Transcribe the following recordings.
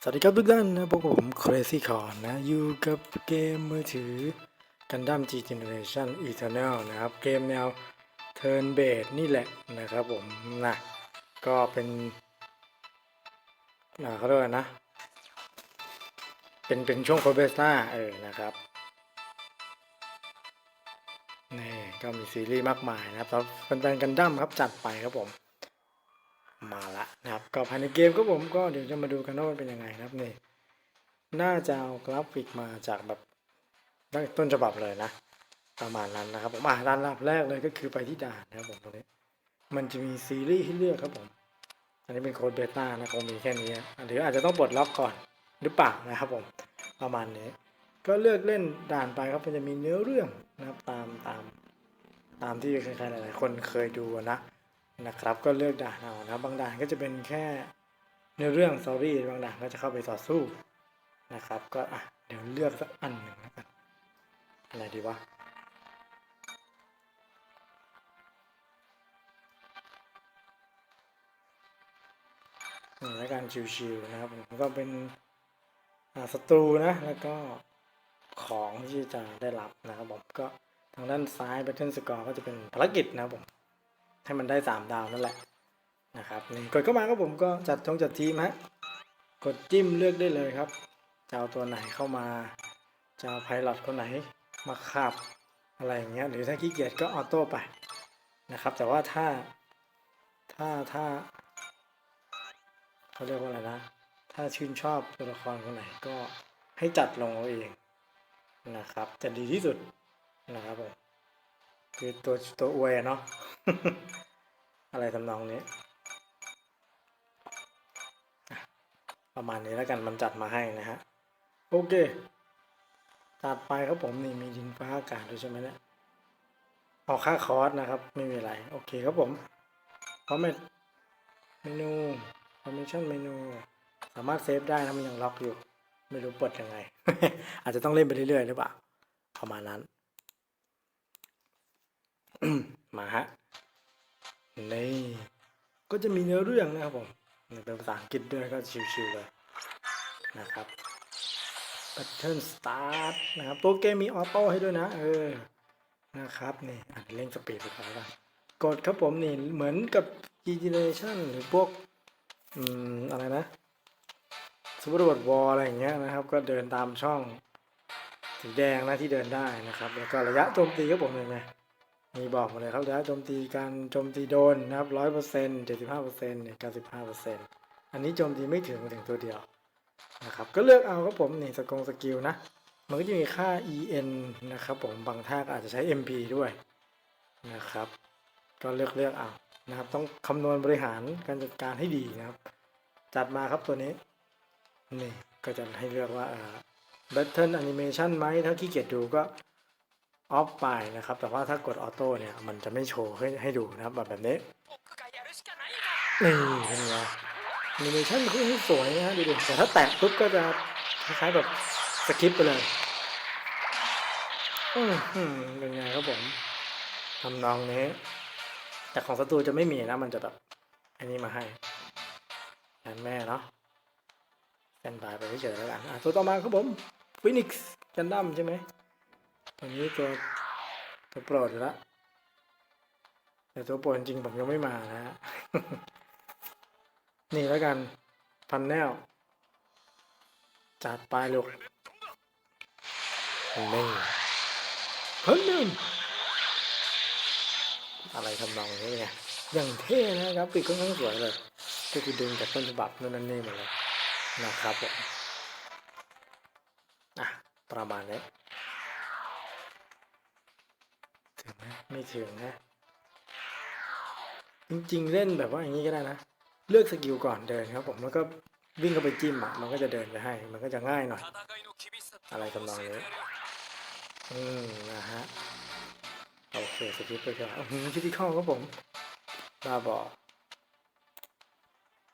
สวัสดีครับทุกท่านนะพวกผม Crazy c o r นะ อยู่กับเกมมือถือ Gundam G Generation Eternal นะครับ เกมแนว Turn Based นี่แหละนะครับผมนะก็เป็นอ่าเขาเรียกว่านะ เป็น เป็นช่วงโคเบสตาเออนะครับนี่ก็มีซีรีส์มากมายนะครับสำหรับแฟนๆกันดั้มครับจัดไปครับผม มาละนะครับก็ภายในเกมครับผมก็เดี๋ยวจะมาดูกันว่ามันเป็นยังไงนะครับนี่น่าจะเอากราฟิกมาจากแบบต้นฉบับเลยนะ ประมาณนั้นนะครับผมอ่าด้านแรกเลยก็คือไปที่ด่านนะครับผมตรงนี้มันจะมีซีรีส์ให้เลือกครับผม อันนี้เป็นโค้ดเบต้านะคงมีแค่นี้หรืออาจจะต้องปลดล็อกก่อนหรือเปล่านะครับผมประมาณนี้ ก็เลือกเล่นด่านไปครับมันจะมีเนื้อเรื่องนะครับตามตามตามที่ใครๆหลายๆคนเคยดูนะ นะครับ ก็เลือกด่านเอานะบางด่านก็จะเป็นแค่เนื้อเรื่องสตอรี่บางด่านก็จะเข้าไปต่อสู้นะครับ ก็อะเดี๋ยวเลือกสักอันหนึ่งแล้วกันอะไรดีวะนี่แล้วกันชิวๆนะครับผมก็เป็นศัตรูนะ แล้วก็ของที่จะได้รับนะครับผมก็ทางด้านซ้าย Battle Score ก็จะเป็นภารกิจนะครับผม ให้มันได้สามดาวนั่นแหละนะครับนี่กดเข้ามาครับผมก็จัดทงจัดทีมฮะกดจิ้มเลือกได้เลยครับจะเอาตัวไหนเข้ามาจะเอาไพลอตคนไหนมาขับอะไรอย่างเงี้ยหรือถ้าขี้เกียจก็ออโต้ไปนะครับแต่ว่าถ้าถ้าถ้าเขาเรียกว่าอะไรนะ ถ้าชื่นชอบตัวละครคนไหนก็ให้จัดลงเอาเองนะครับจะดีที่สุดนะครับผม คือตัวตัวอวยอะเนาะอะไรทำนองนี้ ประมาณนี้แล้วกันมันจัดมาให้นะฮะ โอเคตัดไปครับผมนี่มีดินฟ้าอากาศด้วยใช่ไหมเนี่ยออกค่าคอร์สนะครับ ไม่มีอะไรโอเคครับผมพร้อมเมนู permission เมนูสามารถเซฟได้นะมันยังล็อกอยู่ ไม่รู้ปลดยังไง อาจจะต้องเล่นไปเรื่อยๆหรือเปล่าประมาณนั้น มาฮะนี่ก็จะมีเนื้อเรื่องนะครับผมนี่เป็นภาษาอังกฤษด้วยก็ชิวๆเลยนะครับ Pattern Start นะครับ ตัวเกมมีออโต้ให้ด้วยนะ เออ นะครับนี่อ่านเล่นสปีดไปก่อนล้วกันกดครับผมนี่เหมือนกับ generation หรือพวก อืม อะไรนะซูเปอร์บทวอลอะไรอย่างเงี้ยนะครับ ก็เดินตามช่องสีแดงนะที่เดินได้นะครับ แล้วก็ระยะโจมตีครับผมเห็นไหม มีบอกหมาเลยครับแล้วโจมตีการโจมตีโดนนะครับร้อยเปอร์เซ็นต์เจ็ดสิบห้าเปอร์เซ็นต์เนี่ยเก้าสิบห้าเปอร์เซ็นต์อันนี้โจมตีไม่ถึงถึงตัวเดียวนะครับก็เลือกเอาครับผมนี่สกงสกิลนะ มันก็จะมีค่า en นะครับผมบางท่าก็อาจจะใช้ mp ด้วยนะครับ ก็เลือกเลือกเอานะครับ ต้องคำนวณบริหารการจัดการให้ดีนะครับ จัดมาครับตัวนี้นี่ก็จะให้เลือกว่าเอ่อ Battle Animation ไหมถ้าขี้เกียจดูก็ ออฟไปนะครับ แต่ว่าถ้ากดออโต้เนี่ย มันจะไม่โชว์ให้ให้ดูนะครับแบบแบบนี้นี่เป็นไงแอนิเมชั่นคือสวยนะฮะดูดิแต่ถ้าแตะปุ๊บก็จะคล้ายๆแบบสคิปไปเลยอืมเป็นไงครับผมทำนองนี้ แต่ของศัตรูจะไม่มีนะ มันจะแบบ อันนี้มาให้แทนแม่เนาะแตนบายไปเฉยๆแล้วกันอะตัวต่อมาครับผมฟินิกซ์กันดั้มใช่ไหม ตัวนี้ตัวตัวโปรดอยู่แล้วแต่ตัวโปรดจริงๆผมยังไม่มานะฮะนี่แล้วกันพันแนวจัดไปลูกนี่พันหนึ่งอะไรทำนองนี้ไงอย่างเท่นะครับปีกค่อนข้างสวยเลยก็คือดึงจากต้นฉบับนู่นนั่นนี่มาเลยนะครับผมอะประมาณนี้ ไม่ถึงนะ จริงๆเล่นแบบว่าอย่างนี้ก็ได้นะ เลือกสกิลก่อนเดินครับผมแล้วก็วิ่งเข้าไปจิ้มอะมันก็จะเดินไปให้ มันก็จะง่ายหน่อย อะไรทำนองนี้อืมนะฮะโอเคสกิปไปก่อนอืมคิดที่ข้อครับผมบาบอ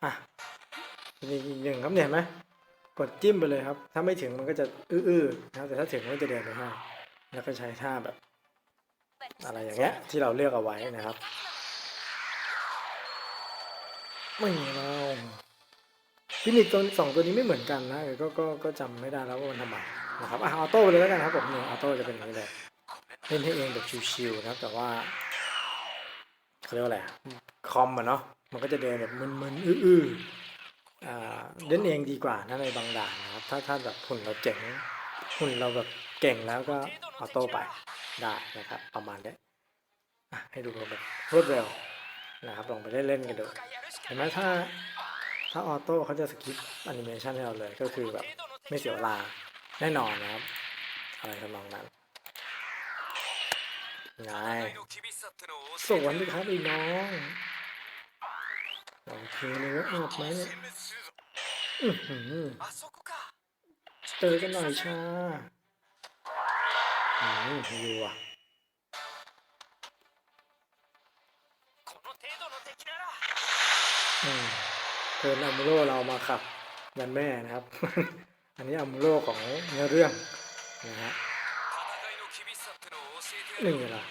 อะมีอีกหนึ่งครับเนี่ยเห็นไหมกดจิ้มไปเลยครับ ถ้าไม่ถึงมันก็จะอื้อๆนะครับแต่ถ้าถึงมันก็จะเดินไปให้แล้วก็ใช้ท่าแบบ อะไรอย่างเงี้ยที่เราเลือกเอาไว้นะครับไม่เราฟินิกตัวสองตัวนี้ไม่เหมือนกันนะเออก็ก็ก็จำไม่ได้แล้วว่ามันทำไมนะครับอะออโต้ไปเลยแล้วกันครับผมเนี่ยออโต้จะเป็นอย่างนี้เลยเล่นให้เองแบบชิวๆนะครับ แต่ว่าเขาเรียกว่าอะไรคอมอะเนาะมันก็จะเดินแบบมึนๆอื้อๆเล่นเองดีกว่านะในบางด่านนะครับ ถ้าถ้าแบบหุ่นเราเจ๋งหุ่นเราแบบ เก่งแล้วก็ออโต้ไปได้นะครับประมาณนี้อะให้ดูแบบรวดเร็วนะครับลองไปเล่นๆกันดูเห็นไหมถ้าถ้าออโต้เขาจะสกิปแอนิเมชันให้เราเลยก็คือแบบไม่เสียเวลาแน่นอนนะครับ อะไรทำนองนั้นไงสวัสดีครับไอ้น้องโอเคเลยว่าอับไหมเนี่ยอื้อหือเจอกันหน่อยชา อืมดูอะอืมเทินอัมโรเรามาขับยันแม่นะครับ อันนี้อัมโรของเนื้อเรื่องนะฮะนี่ไงล่ะ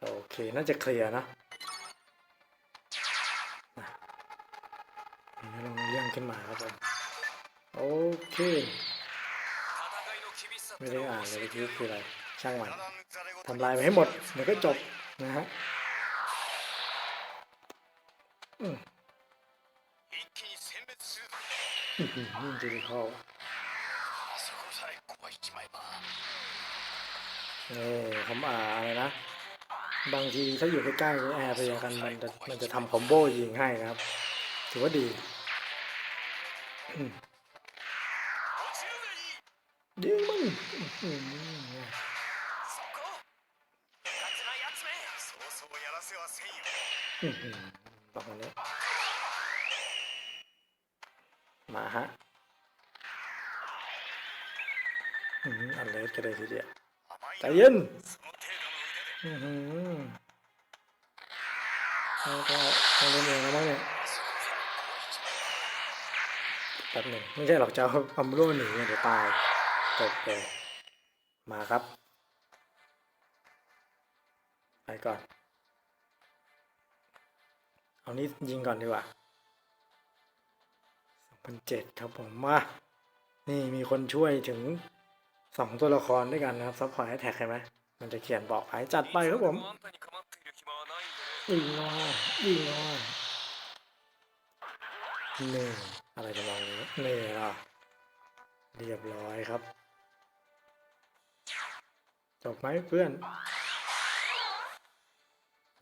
โอเค น่าจะเคลียร์นะอะนี่ลองเรื่องขึ้นมาครับผม โอเค ไม่ได้อ่านเลยเมื่อกี้คืออะไร ช่างมันทำลายไปให้หมดเดี๋ยวก็จบนะฮะอืมอื้อหือดีเข้านี่ผมอ่าอะไรนะ บางทีถ้าอยู่ใกล้ๆแอร์ไปกันมันจะมันจะทำคอมโบยิงให้นะครับ ถือว่าดี อืม ยิงมันอื้อหืออื้อหือประมาณนี้มาฮะอื้อหืออันเล็กก็เลยทีเดียวใจเย็นอื้อหือแล้วก็เอาเล่นเองแล้วมั้งเนี่ยแป๊บหนึ่งไม่ใช่หรอกจะเอาอัมโร่หนีเนี่ยเดี๋ยวตาย ตกเลย มาครับ ไปก่อน เอานี้ยิงก่อนดีกว่า2007ครับผมมา นี่มีคนช่วยถึงสองตัวละครด้วยกันนะครับซัพพอร์ตแท็กใช่ไหมมันจะเขียนบอกไปจัดไปครับผมยิงน้อยยิงน้อยนี่อะไรจะมองนี้นี่ล่ะเรียบร้อยครับ จบไหมเพื่อน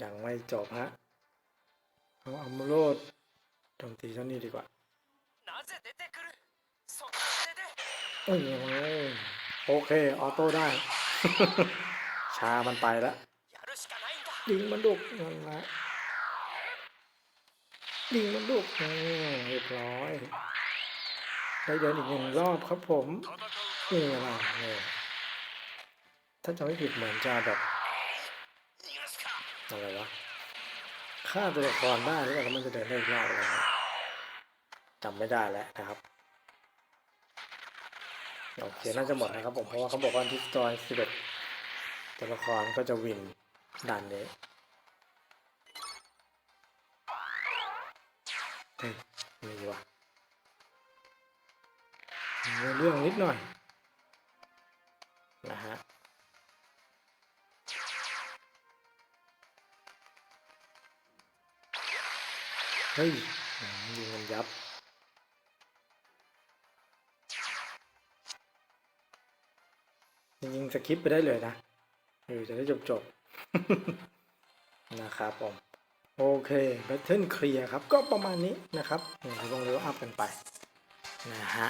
ยังไม่จบฮะ เอาอัมโรดโจมตีเท่านี้ดีกว่าโอ้ยโอเค ออโต้ได้ ชามันไปแล้วยิงมันดุกนั่นแหละยิงมันดุกอืมเรียบร้อยได้เดินอีกหนึ่งรอบครับผมนี่ไงล่ะเนี่ย ถ้าจำไม่ผิดเหมือนจะแบบอะไรวะฆ่าตัวละครได้หรือเปล่าแล้วมันจะเดินได้อีกรอบอะไรเลยจำไม่ได้แล้วนะครับโอเคน่าจะหมดนะครับผมเพราะว่าเขาบอกว่าที่ตอนสิบเอ็ดตัวละครก็จะวินด่านนี้เฮ้ยมีว่ะเรื่องนิดหน่อย เฮ้ยมยิงมันยับ จริงๆสคริปไปได้เลยนะเออจะได้จบจบนะครับผม โอเคแบทเทิลเคลียร์ครับ ก็ประมาณนี้นะครับเราลงเลเวลอัพกันไป นะฮะ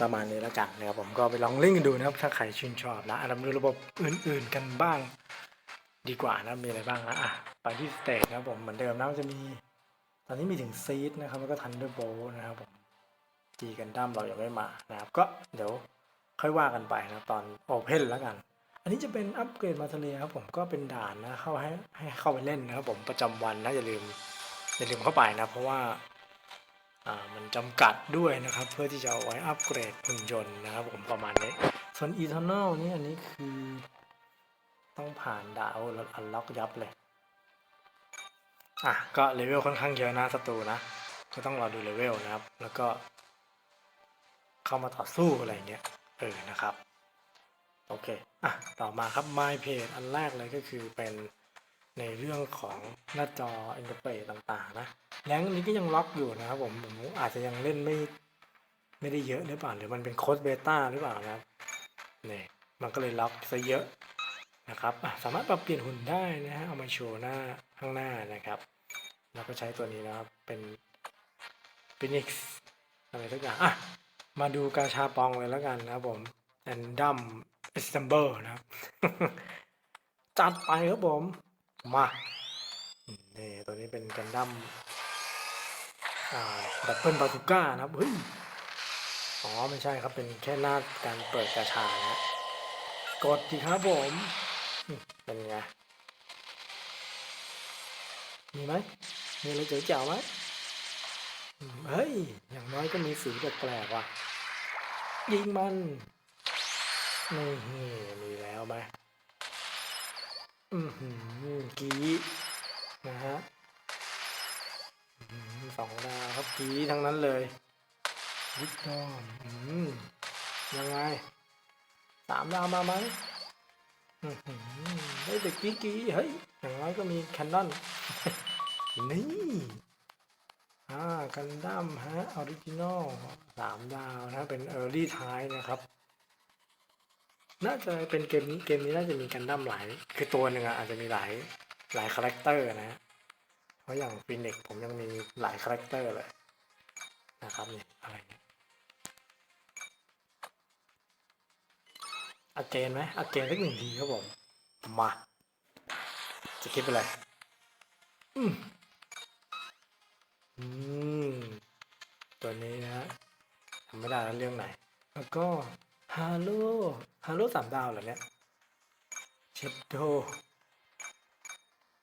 ประมาณนี้แล้วกันนะครับผมก็ไปลองเล่นกันดูนะครับ ถ้าใครชื่นชอบนะอะเราดูระบบอื่นๆกันบ้าง ดีกว่านะมีอะไรบ้างนะอะไปที่สเตจนะครับผมเหมือนเดิมนะมันจะมีตอนนี้มีถึงซีดนะครับแล้วก็ทันเดอร์โบนะครับผมจีกันดั้มเรายังไม่มานะครับก็เดี๋ยวค่อยว่ากันไปนะตอนโอเพนแล้วกัน อันนี้จะเป็นอัปเกรดมาทะเลครับผมก็เป็นด่านนะเข้าให้ให้เข้าไปเล่นนะครับผมประจำวันนะอย่าลืมอย่าลืมเข้าไปนะ เพราะว่าอ่ามันจำกัดด้วยนะครับ เพื่อที่จะเอาไว้อัปเกรดหุ่นยนต์นะครับผมประมาณนี้ส่วนอีเทอร์นลนี่อันนี้คือ ต้องผ่านดาวแล้วอันล็อกยับเลย อะ ก็เลเวลค่อนข้างเยอะนะศัตรูนะ ก็ต้องรอดูเลเวลนะครับ แล้วก็ เข้ามาต่อสู้อะไรเงี้ย เออ นะครับ โอเค อะ ต่อมาครับ My Page อันแรกเลยก็คือเป็นในเรื่องของหน้าจออินเทอร์เฟซต่างๆ นะแรงนี้ก็ยังล็อกอยู่นะครับผมผมอาจจะยังเล่นไม่ไม่ได้เยอะหรือเปล่าหรือมันเป็นโค้ดเบต้าหรือเปล่านะครับนี่มันก็เลยล็อกซะเยอะ นะครับสามารถปรับเปลี่ยนหุ่นได้นะฮะเอามาโชว์หน้าข้างหน้านะครับแล้วก็ใช้ตัวนี้นะครับเป็น Phoenix อะไรทุกอย่างอะมาดูกาชาปองเลยแล้วกันนะครับผม a n d u m a s s e m b l e นะครับ จัดไปครับผม มาอืมนี่ตัวนี้เป็นกันดั้มดับเบิลบาซูก้านะครับเฮ้ยอ๋อ ไม่ใช่ครับเป็นแค่หน้าการเปิดกาชานะกดดีครับผม เป็นไง มีไหมมีอะไรเจ๋วๆไหมอืมเฮ้ย อย่างน้อยก็มีสีแปลกๆว่ะ ยิงมันนี่มีแล้วไหมอือหือกีนะฮะอือหือสองดาวครับกีทั้งนั้นเลยวิกตอมอืมยังไงสามดาวมาไหมอือหือ ฮ้ยแต่กีกีเฮ้ยอย่างน้อยก็มีแคนนอนนี่อ่ากันดั้มฮะออริจินอลสามดาวนะเป็นเออร์ลี่ท้ายนะครับน่าจะเป็นเกมนี้เกมนี้น่าจะมีกันดั้มหลาย คือตัวหนึ่งอะอาจจะมีหลายหลายคาแรคเตอร์นะเพราะอย่างฟินิกผมยังมีหลายคาแรคเตอร์เลยนะครับเนี่ยอะไรเนี่ยอาเกนไหมอาเกนสักหนึ่งทีครับผม มา จะคิดไปเลยอืมอืม ตัวนี้นะฮะทำไม่ได้แล้วเรื่องไหน แล้วก็ฮาโลฮาโลสามดาวเหรอเนี่ยเชดโด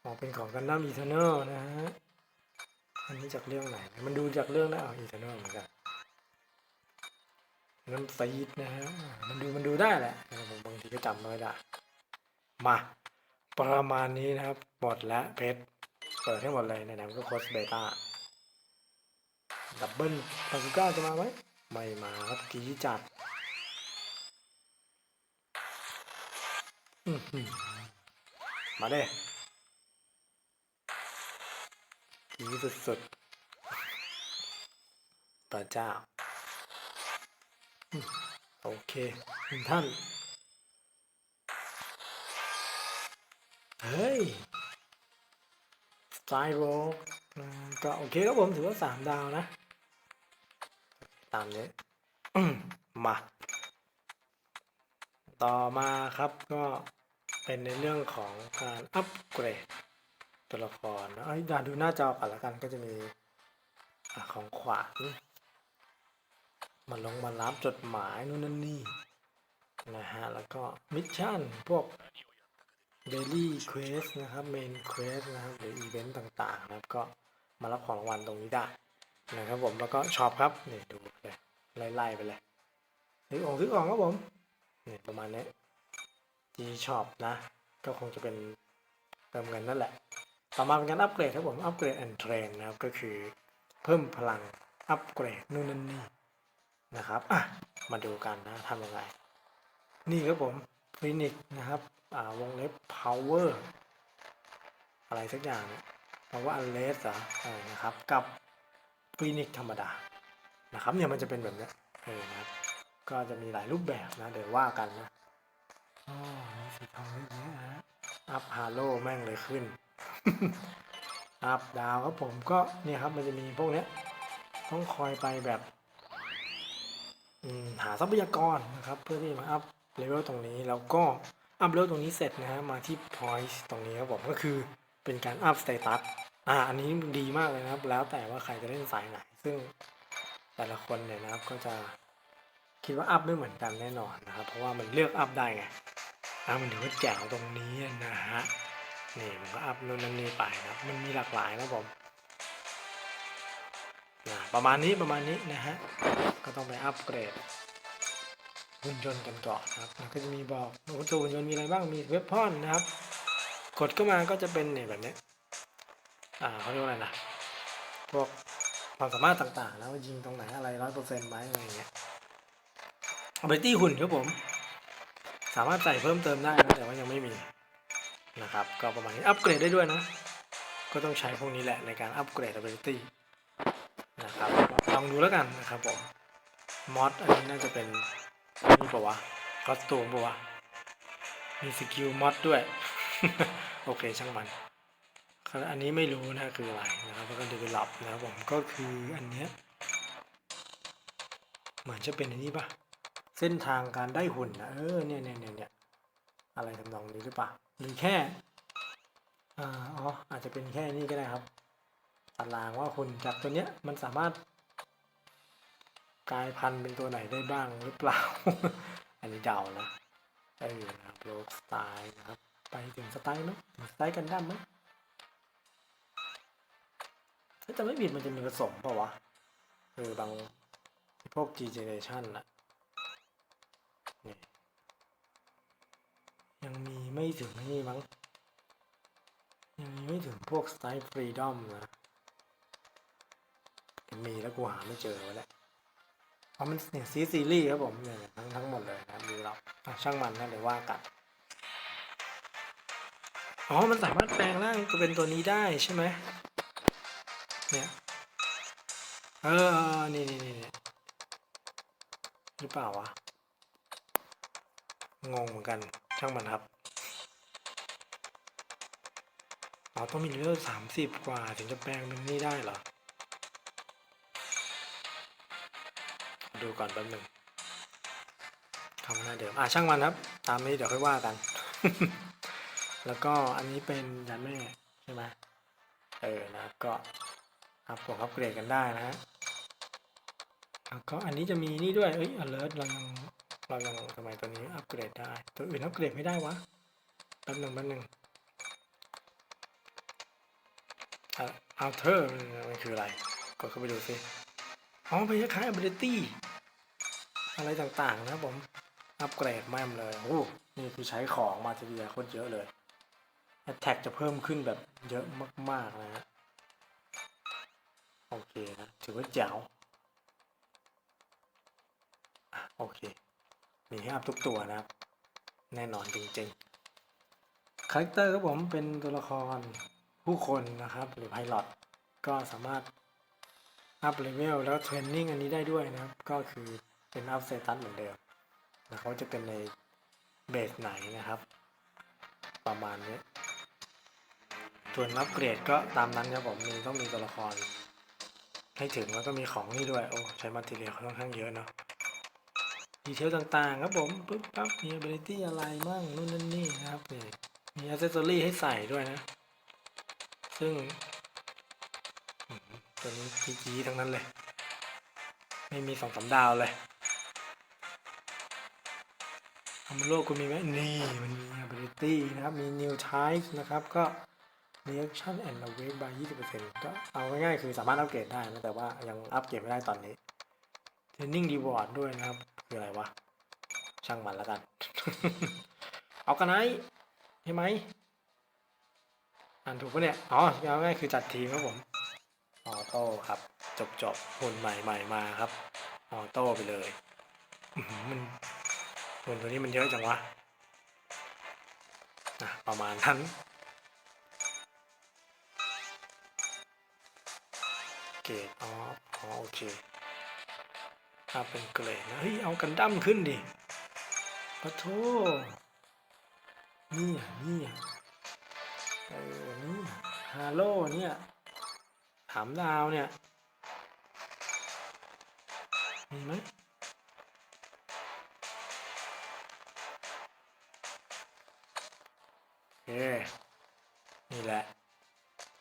ออกเป็นของกันดั้มอีเทอร์เนลนะฮะ อันนี้จากเรื่องไหน มันดูจากเรื่องได้อ๋ออีเทอร์เนลเหมือนกันน้ำซีดนะฮะ มันดูมันดูได้แหละ ผมบางทีก็จำไม่ได้ มาประมาณนี้นะครับ หมดแล้วเพชรเปิดให้หมดเลยไหนๆมันก็โค้ดเบต้าดับเบิลบาซูก้าจะมาไหมไม่มาครับกีจัดมาเด้กีสุดๆพระเจ้า โอเคท่าน เฮ้ยสไตล์โรก็โอเคครับผมถือว่าสามดาวนะ ตามนี้อืมา ต่อมาครับก็เป็นในเรื่องของการอัปเกรดตัวละครนะเอ้ยอย่าดูหน้าจอกันละกันก็จะมีอของขวัญมาลงมารับจดหมายนู่นนั่นนี่นะฮะ แล้วก็มิชชั่นพวก Daily Quest นะครับ Main Quest นะครับหรืออีเวนต์ต่างๆนะครับก็มารับของรางวัลตรงนี้ได้นะครับผมแล้วก็ช็อปครับนี่ดูเลยไล่ๆไปเลยซื้อของซื้อของครับผมนี่ประมาณนี้ G Shop นะ ก็คงจะเป็นเติมเงินนั่นแหละ ต่อมาเป็นการอัปเกรดครับผมอัปเกรดแอนเทรนนะครับก็คือเพิ่มพลังอัปเกรดนู่นนั่นนี่นะครับอะมาดูกันนะทำยังไงนี่ครับผมฟินิกนะครับ วงเล็บ power อะไรสักอย่างคำว่า unless อเออนะครับ กับฟินิกธรรมดา นะครับ เนี่ยมันจะเป็นแบบนี้เออนะครับก็จะมีหลายรูปแบบนะ เดี๋ยวว่ากันนะอ๋อสีทองเยอะแยะฮะอัพฮาโลแม่งเลยขึ้น อัพดาวครับผมก็เนี่ยครับมันจะมีพวกเนี้ย ต้องคอยไปแบบหาทรัพยากรนะครับ เพื่อที่จะมาอัพเลเวลตรงนี้แล้วก็ อัพเลเวลตรงนี้เสร็จนะฮะมาที่ point ตรงนี้ครับผมก็คือเป็นการอัพสเตตัสอ่าอันนี้ดีมากเลยนะครับ แล้วแต่ว่าใครจะเล่นสายไหน ซึ่งแต่ละคนเนี่ยนะครับก็จะคิดว่าอัพไม่เหมือนกันแน่นอนนะครับ เพราะว่ามันเลือกอัพได้ไงอ่ามันถือว่าแจ๋วตรงนี้นะฮะนี่มันก็อัพนู่นนั่นนี่ไปนะครับ มันมีหลากหลายนะผมอ่าประมาณนี้ประมาณนี้นะฮะก็ต้องไปอัพเกรด หุ่นยนต์กันก่อนะครับแล้วก็จะมีบอกตัวหุ่นยนต์มีอะไรบ้างมีเว็บพอนนะครับ กดเข้ามาก็จะเป็นเนี่ยแบบนี้อ่าเขาเรียกว่าอะไรนะพวกความสามารถต่างๆ แล้วยิงตรงไหนอะไรร้อยเปอร์เซ็นต์ไหมอะไรอย่างเงี้ย ability หุ่นครับผม สามารถใส่เพิ่มเติมได้นะแต่ว่ายังไม่มีนะครับ ก็ประมาณนี้อัปเกรดได้ด้วยนะก็ต้องใช้พวกนี้แหละในการอัปเกรด ability นะครับลองดูแล้วกันนะครับผมมอดอันนี้น่าจะเป็น นี่ปะวะคอสตูมปะวะ มีสกิลมอดด้วย โอเคช่างมัน อันนี้ไม่รู้นะคืออะไรนะครับแล้วก็ develop นะครับผมก็คืออันเนี้ยเหมือนจะเป็นอันนี้ปะเส้นทางการได้หุ่นนะเออเนี่ยเนี่ยเนี่ยเนี่ยอะไรทำนองนี้หรือปล่าหรือแค่อ่าอ๋ออาจจะเป็นแค่นี้ก็ได้ครับตารางว่าหุ่นจากตัวเนี้ยมันสามารถ กลายพันธุ์เป็นตัวไหนได้บ้างหรือเปล่า อันนี้เดานะเออนะครับโลกสไตล์นะครับ ไปถึงสไตล์ไหมถึงสไตล์กันดั้มไหมถ้าจะไม่ผิดมันจะมีผสมเปล่าวะเออบางพวก G generation อะนี่ยังมีไม่ถึงนี่มั้ง ยังมีไม่ถึงพวก style freedom นะ มีแล้วกูหาไม่เจอแหละ เพราะมันเนี่ยซีซีรีส์ครับผมเนี่ยทั้งทั้งหมดเลยนะดูเราช่างมันนะเดี๋ยวว่ากันอ๋อ มันสามารถแปลงร่างเป็นตัวนี้ได้ใช่ไหมเนี่ยเออนี่นี่นี่นี่หรือเปล่าวะ งงเหมือนกัน ช่างมันครับอ๋อต้องมีเลเวลสามสิบกว่าถึงจะแปลงเป็นนี่ได้เหรอ ดูก่อนแป๊บหนึ่งคำหน้าเดิมอะช่างมันครับ ตามนี้เดี๋ยวค่อยว่ากัน แล้วก็อันนี้เป็นยันแม่ใช่ไหมเออนะครับก็ครับผมอัปเกรดกันได้นะฮะแล้วก็อันนี้จะมีนี่ด้วยเอ้ย alert เรายังเรายังทำไมตัวนี้อัปเกรดได้ ตัวอื่นอัปเกรดไม่ได้วะแป๊บหนึ่งแป๊บหนึ่งอะ alter มันมันคืออะไรกดเข้าไปดูสิอ๋อเป็นคล้ายๆ ability อะไรต่างๆนะผมอัปเกรดแม่มเลยโอ้นี่คือใช้ของมาทีเดียวโคตรเยอะเลย attack จะเพิ่มขึ้นแบบเยอะมากๆนะฮะโอเคนะถือว่าแจ๋วโอเค มีให้อัพทุกตัวนะครับ แน่นอนจริงๆคาแรคเตอร์ครับผมเป็นตัวละครผู้คนนะครับ หรือไพลอตก็สามารถอัพเลเวลแล้วเทรนนิ่งอันนี้ได้ด้วยนะครับ ก็คือ เป็นอัพเซตัสเหมือนเดิมนะเขาจะเป็นในเบสไหนนะครับ ประมาณนี้ส่วนอัปเกรดก็ตามนั้นครับผมมีต้องมีตัวละคร ให้ถึงแล้วก็มีของนี่ด้วย โอ้ใช้มาทีเรียค่อนข้างเยอะเนาะดีเทลต่างๆครับผมปึ๊บปั๊บมี ability อะไรมั่งนู่นนั่นนี่นะครับนี่มี accessory ให้ใส่ด้วยนะ ซึ่งตัวนี้จีๆทั้งนั้นเลย ไม่มีสองสาดาวเลย อามโลกูมีไหมนี่มันมี ability นะครับ มี new type นะครับ ก็ reaction and awake by 20%ก็เอาง่ายๆคือสามารถอัปเกรดได้นะแต่ว่ายังอัปเกรดไม่ได้ตอนนี้ training reward ด้วยนะครับ คืออะไรวะ ช่างมันแล้วกัน เอากันไหนใช่ไหมอ่านถูกปะเนี่ย อ๋อเอาง่ายๆคือจัดทีมครับผม ออโต้ครับ จบจบๆหุ่นใหม่ใหม่มาครับ ออโต้ไปเลย มัน หุ่นตัวนี้มันเยอะจังวะอะประมาณนั้นเกรดอ๋ออ๋อโอเคถ้าเป็นเกรดนะเฮ้ยเอากันดั้มขึ้นดิขอโทษนี่นี่เออนี่ฮาโลเนี่ยถามดาวเนี่ยมีไหม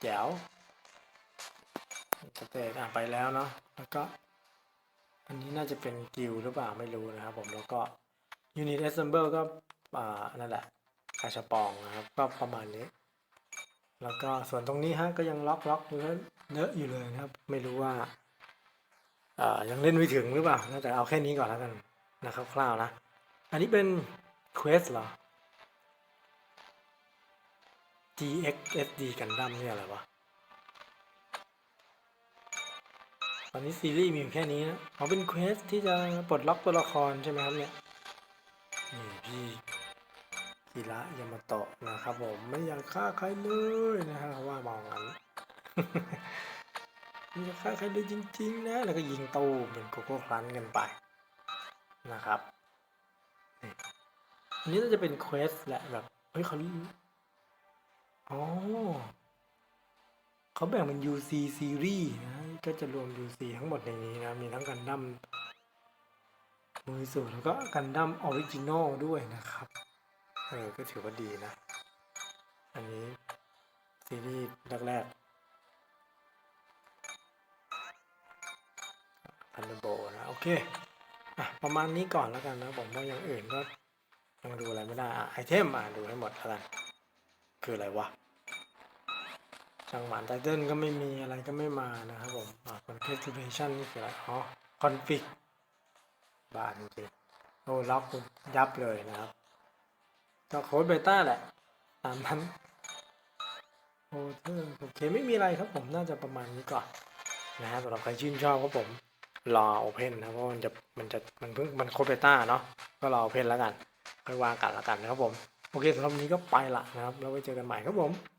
แจ๋วสเตจอะไปแล้วเนาะแล้วก็ อันนี้น่าจะเป็นกิลหรือเปล่าไม่รู้นะครับผมแล้วก็ Unit Assemble ก็อ่านั่นแหละกาชปองนะครับก็ประมาณนี้ แล้วก็ส่วนตรงนี้ฮะก็ยังล็อกล็อกเยอะอยู่เลยนะครับ ไม่รู้ว่าอ่ายังเล่นไม่ถึงหรือเปล่าน่าจะเอาแค่นี้ก่อนแล้วกันนะครับคร่าวๆนะ อันนี้เป็นเควสเหรอ GXSD กันดั้มเนี่ยอะไรวะ ตอนนี้ซีรีส์มีแค่นี้นะเอาเป็นเควสที่จะปลดล็อกตัวละครใช่ไหมครับเนี่ย นี่พี่กีระยามาโตะนะครับผม ไม่อยากฆ่าใครเลยนะฮะว่ามองงั้นไม่อยากฆ่าใครเลยจริง ๆ นะ แล้วก็ยิงตู้เป็นโกโก้คลันกันไปนะครับนี่อันนี้น่าจะเป็นเควสแหละแบบ เฮ้ยเขา อ๋อเขาแบ่งเป็น UC series นะ ก็จะรวม UC ทั้งหมดในนี้นะ มีทั้งกันดั้มมือสูตรแล้วก็กันดั้มออริจินอลด้วยนะครับ เออ ก็ถือว่าดีนะ อันนี้ ซีรีส์แรกๆพันโบนะ โอเค อะ ประมาณนี้ก่อนแล้วกันนะ ผมว่าอย่างอื่นก็ยังดูอะไรไม่ได้ อะ ไอเทมอะ ดูให้หมดแล้วกัน คืออะไรวะจังหวะไตเติ้ลก็ไม่มีอะไรก็ไม่มานะครับผมคอ่า configuration นี่คืออะไรอ๋อ config บ้านจริงโอ้ล็อกยับเลยนะครับก็โค้ดเบต้าแหละ ตามนั้นโอเทอร์โอเคไม่มีอะไรครับผมน่าจะประมาณนี้ก่อนนะฮะสำหรับใครชื่นชอบก็ผม รอโอเพนนะเพราะมันจะมันจะมันเพิ่งมันโค้ดเบต้าเนาะก็รอโอเพนแล้วกันค่อยว่ากันแล้วกันนะครับผม โอเคสำหรับวันนี้ก็ไปละนะครับ แล้วไว้เจอกันใหม่ครับผม